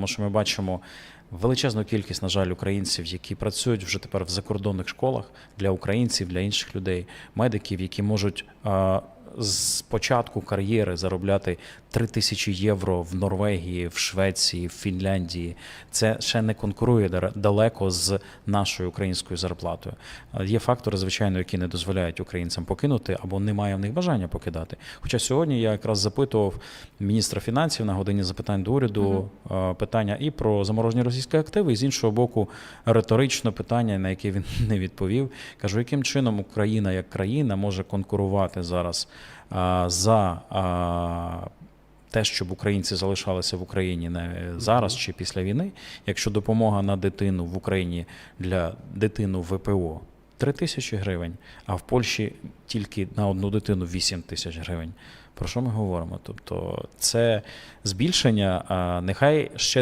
тому що ми бачимо величезну кількість, на жаль, українців, які працюють вже тепер в закордонних школах для українців, для інших людей, медиків, які можуть. З початку кар'єри заробляти 3 тисячі євро в Норвегії, в Швеції, в Фінляндії. Це ще не конкурує далеко з нашою українською зарплатою. Е, Є фактори, звичайно, які не дозволяють українцям покинути або немає в них бажання покидати. Хоча сьогодні я якраз запитував міністра фінансів на годині запитань до уряду е, питання і про заморожені російські активи, і з іншого боку, риторичне питання, на яке він не відповів. Кажу, яким чином Україна як країна може конкурувати зараз за те, щоб українці залишалися в Україні не зараз чи після війни, якщо допомога на дитину в Україні для дитину ВПО 3 тисячі гривень, а в Польщі тільки на одну дитину 8 тисяч гривень. Про що ми говоримо? Тобто це збільшення, нехай ще